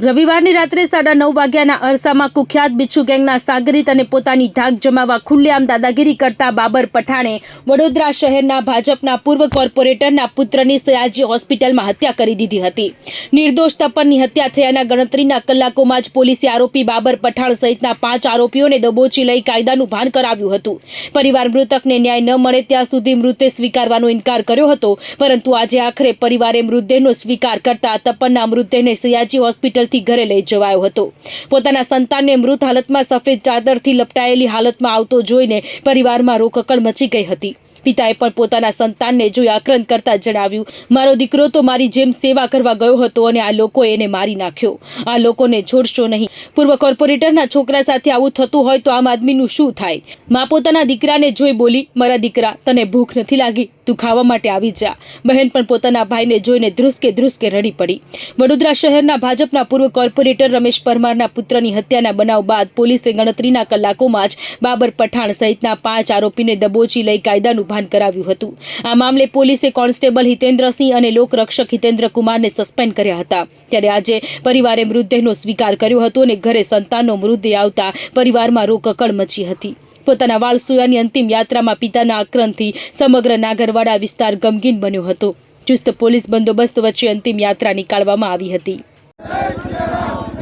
રવિવારની રાત્રે સાડા નવ વાગ્યાના અરસામાં કુખ્યાત બિચ્છુ ગેંગના સાગરીત અને પોતાની ધાક જમાવવા ખુલ્લેઆમ દાદાગીરી કરતા બાબર પઠાણે વડોદરા શહેરના ભાજપના પૂર્વ કોર્પોરેટરના પુત્રની સયાજી હોસ્પિટલમાં હત્યા કરી દીધી હતી. નિર્દોષ તપનની હત્યા થયાના ગણતરીના કલાકોમાં જ પોલીસે આરોપી બાબર પઠાણ સહિતના પાંચ આરોપીઓને દબોચી લઈ કાયદાનું ભાન કરાવ્યું હતું. પરિવાર મૃતકને ન્યાય ન મળે ત્યાં સુધી મૃતદેહ સ્વીકારવાનો ઇનકાર કર્યો હતો, પરંતુ આજે આખરે પરિવારે મૃતદેહનો સ્વીકાર કરતા તપનના મૃતદેહને સયાજી હોસ્પિટલથી ઘરે લઈ જવાયો હતો. પોતાના સંતાનને મૃત હાલતમાં સફેદ ચાદરથી લપટાયેલી હાલતમાં આવતો જોઈને પરિવારમાં રોકકળ મચી ગઈ હતી. પિતાએ પણ પોતાના સંતાનને જોઈ આક્રંદ કરતા જણાવ્યું, મારો દીકરો તો મારી જેમ સેવા કરવા ગયો હતો અને આ લોકોએ એને મારી નાખ્યો. આ લોકોને છોડશો નહીં. પૂર્વ કોર્પોરેટરના છોકરા સાથે આવું થતું હોય તો આમ આદમીનું શું થાય? માં પોતાના દીકરાને જોઈ બોલી, મારા દીકરા, તને ભૂખ નથી લાગી. તું ખાવા માટે આવી જા. બહેન પણ પોતાના ભાઈને જોઈને ધ્રુસકે ધ્રુસકે રડી પડી. વડોદરા શહેરના ભાજપના પૂર્વ કોર્પોરેટર રમેશ પરમારના પુત્રની હત્યાના બનાવ બાદ પોલીસે ગણતરીના કલાકોમાં જ બાબર પઠાણ સહિતના પાંચ આરોપીને દબોચી લઈ કાયદાનું ભાન કરાવ્યું હતું. આ મામલે પોલીસે કોન્સ્ટેબલ હિતેન્દ્રસિંહ અને લોકરક્ષક હિતેન્દ્ર કુમારને સસ્પેન્ડ કર્યા હતા. ત્યારે આજે પરિવારે મૃતદેહનો સ્વીકાર કર્યો હતો અને ઘરે સંતાનનો મૃતદેહ આવતા પરિવારમાં રોકકળ મચી હતી. પોતાના વાલસુયાની અંતિમ યાત્રામાં પિતાના આક્રમથી સમગ્ર નાગરવાડા વિસ્તાર ગમગીન બન્યો હતો. ચુસ્ત પોલીસ બંદોબસ્ત વચ્ચે અંતિમ યાત્રા નીકાળવામાં આવી હતી.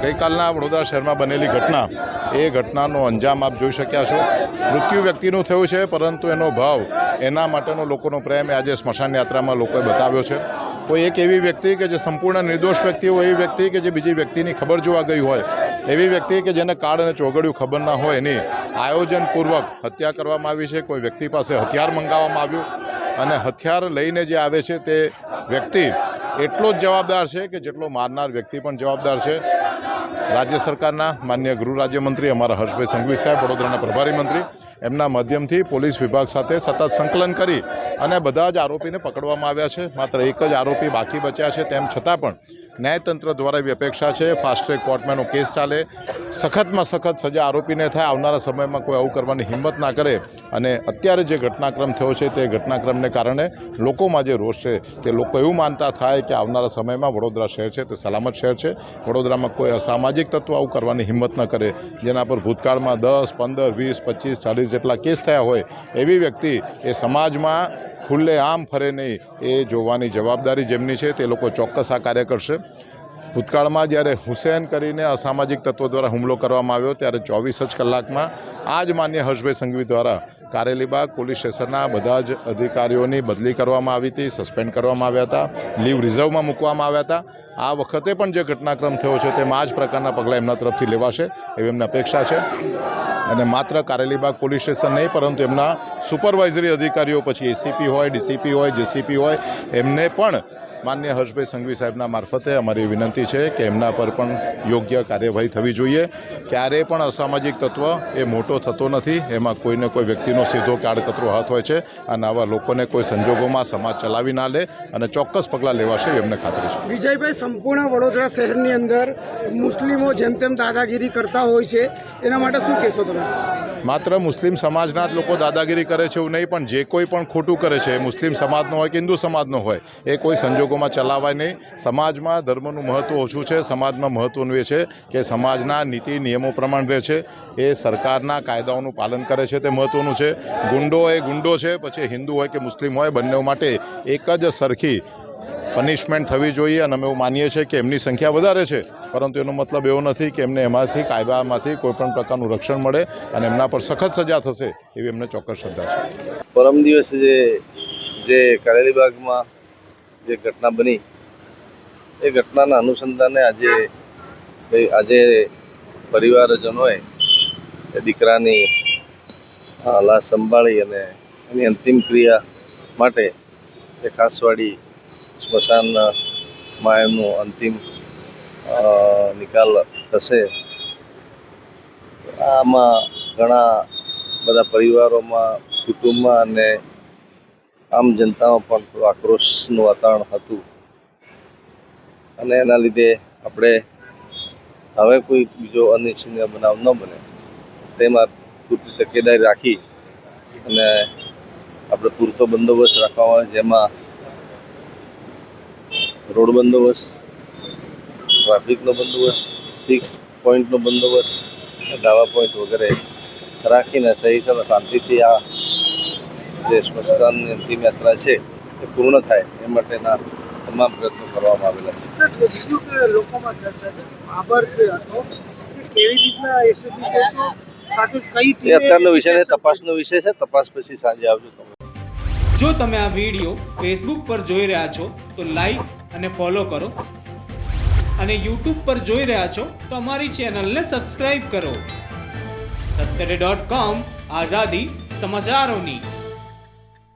ગઈકાલના વડોદરા શહેરમાં બનેલી ઘટના. એ ઘટનાનો અંજામ આપ જોઈ શક્યા છો. મૃત્યુ વ્યક્તિનું થયું છે, પરંતુ એનો ભાવ એના માટેનો લોકોનો પ્રેમ આજે સ્મશાન યાત્રામાં લોકોએ બતાવ્યો છે. કોઈ એક એવી વ્યક્તિ કે જે સંપૂર્ણ નિર્દોષ વ્યક્તિ હોય, એવી વ્યક્તિ કે જે બીજી વ્યક્તિની ખબર જોવા ગઈ હોય, એવી વ્યક્તિ કે જેને કાળ અને ચોગડિયું ખબર ના હોય, એની આયોજનપૂર્વક હત્યા કરવામાં આવી છે. કોઈ વ્યક્તિ પાસે હથિયાર મંગાવવામાં આવ્યું અને હથિયાર લઈને જે આવે છે તે વ્યક્તિ એટલો જ જવાબદાર છે કે જેટલો મારનાર વ્યક્તિ પણ જવાબદાર છે. રાજ્ય સરકારના માન્ય ગૃહ રાજ્યમંત્રી અમારા હર્ષભાઈ સંઘવી સાહેબ, વડોદરાના પ્રભારી મંત્રી, એમના માધ્યમથી પોલીસ વિભાગ સાથે સતત સંકલન કરી અને બધા જ આરોપીને પકડવામાં આવ્યા છે. માત્ર એક જ આરોપી બાકી બચ્યા છે. તેમ છતાં પણ ન્યાયતંત્ર દ્વારા એવી અપેક્ષા છે ફાસ્ટ ટ્રેક કોર્ટમાંનો કેસ ચાલે. સખતમાં સખત સજા આરોપીને થાય, આવનારા સમયમાં કોઈ આવું કરવાની હિંમત ના કરે. અને અત્યારે જે ઘટનાક્રમ થયો છે, તે ઘટનાક્રમને કારણે લોકોમાં જે રોષ છે, તે લોકો એવું માનતા થાય કે આવનારા સમયમાં વડોદરા શહેર છે, તે સલામત શહેર છે. વડોદરામાં કોઈ અસામાજિક તત્વ આવું કરવાની હિંમત ન કરે. જેના પર ભૂતકાળમાં દસ, પંદર, વીસ પચીસ ચાલીસ જેટલા કેસ થયા હોય, એવી વ્યક્તિ એ સમાજમાં ખુલ્લે આમ ફરે નહીં એ જોવાની જવાબદારી જેમની છે તે લોકો ચોક્કસ આ કાર્ય કરશે. ભૂતકાળમાં જ્યારે હુસેન કરીને અસામાજિક તત્વો દ્વારા હુમલો કરવામાં આવ્યો, ત્યારે ચોવીસ જ કલાકમાં આ જ માન્ય હર્ષભાઈ સંઘવી દ્વારા કારેલીબાગ પોલીસ સ્ટેશનના બધા જ અધિકારીઓની બદલી કરવામાં આવી હતી, સસ્પેન્ડ કરવામાં આવ્યા હતા, લીવ રિઝર્વમાં મૂકવામાં આવ્યા હતા. આ વખતે પણ જે ઘટનાક્રમ થયો છે તેમાં આ જ પ્રકારના પગલાં એમના તરફથી લેવાશે એવી એમની અપેક્ષા છે. અને માત્ર કારેલીબાગ પોલીસ સ્ટેશન નહીં, પરંતુ એમના સુપરવાઇઝરી અધિકારીઓ, પછી એસીપી હોય ડીસીપી હોય જેસીપી હોય, એમને પણ માન્ય હર્ષભાઈ સંઘવી સાહેબના મારફતે અમારી વિનંતી છે કે એમના પર પણ યોગ્ય કાર્યવાહી થવી જોઈએ. ક્યારેય પણ અસામાજિક તત્વ એ મોટો થતો નથી. એમાં કોઈને કોઈ વ્યક્તિનો સીધો કાળકતરો હાથ હોય છે. અને આવા લોકોને કોઈ સંજોગોમાં સમાજ ચલાવી ના લે અને ચોક્કસ પગલાં લેવાશે એમને ખાતરી છે. વિજયભાઈ સંપૂર્ણ વડોદરા શહેરની અંદર મુસ્લિમો જેમ તેમ દાદાગીરી કરતા હોય છે. એના માટે શું કહેશો તમે? માત્ર મુસ્લિમ સમાજના જ લોકો દાદાગીરી કરે છે એવું નહીં પણ જે કોઈ પણ ખોટું કરે છે એ મુસ્લિમ સમાજનો હોય કે હિન્દુ સમાજનો હોય એ કોઈ સંજોગોમાં ચલાવાય નહીં. સમાજમાં ધર્મનું મહત્ત્વ ઓછું છે, સમાજમાં મહત્ત્વનું એ છે કે સમાજના નીતિ નિયમો પ્રમાણે રહે છે. એ સરકારના કાયદાઓનું પાલન કરે છે, તે મહત્ત્વનું છે. ગુંડો એ ગુંડો છે, પછી હિન્દુ હોય કે મુસ્લિમ હોય બંને માટે એક જ સરખી પનિશમેન્ટ થવી જોઈએ અને અમે એવું માનીએ છીએ કે એમની સંખ્યા વધારે છે. પરંતુ એનો મતલબ એવો નથી કે એમને એમાંથી કાયદામાંથી કોઈપણ પ્રકારનું રક્ષણ મળે અને એમના પર સખત સજા થશે, એવી એમને ચોક્કસ શ્રદ્ધા છે. પરમ દિવસે જે કારેલીબાગમાં જે ઘટના બની, એ ઘટનાના અનુસંધાને આજે આજે પરિવારજનોએ દીકરાની લાશ સંભાળી અને એની અંતિમ ક્રિયા માટે એ ખાસવાડી સ્મશાનમાં એમનું અંતિમ નિકાલ થશે. આમાં ઘણા બધા પરિવારોમાં, કુટુંબમાં અને આમ જનતામાં પણ થોડું આક્રોશનું વાતાવરણ હતું. અને એના લીધે આપણે હવે કોઈ બીજો અનિચ્છનીય બનાવ ન બને. તેમાં પૂરતી તકેદારી રાખી અને આપણે પૂરતો બંદોબસ્ત રાખવામાં આવે જેમાં રોડ બંદોબસ્ત, ટ્રાફિકનો બંદોબસ્ત ફિક્સ પોઈન્ટનો બંદોબસ્ત ડાવા પોઈન્ટ વગેરે રાખીને સહી શાંતિથી આ જે સ્મશાનની અંતિમ યાત્રા છે એ પૂર્ણ થાય એ માટેના તમામ પ્રયત્નો કરવામાં આવેલા છે. બીજું કે લોકોમાં ચર્ચા છે બાબર જે હતો કેવી રીતના એસએસજી પહોંચ્યો સાથે કઈ અત્યારનો વિષય છે તપાસનો વિષય છે તપાસ પછી સાંજે આવજો તમે. જો તમે આ વીડિયો ફેસબુક પર જોઈ રહ્યા છો તો લાઈક અને ફોલો કરો. અને યુટ્યુબ પર જોઈ રહ્યા છો તો અમારી ચેનલને સબસ્ક્રાઈબ કરો. સત્તરે ડોટ કોમ આઝાદી સમાચારોની.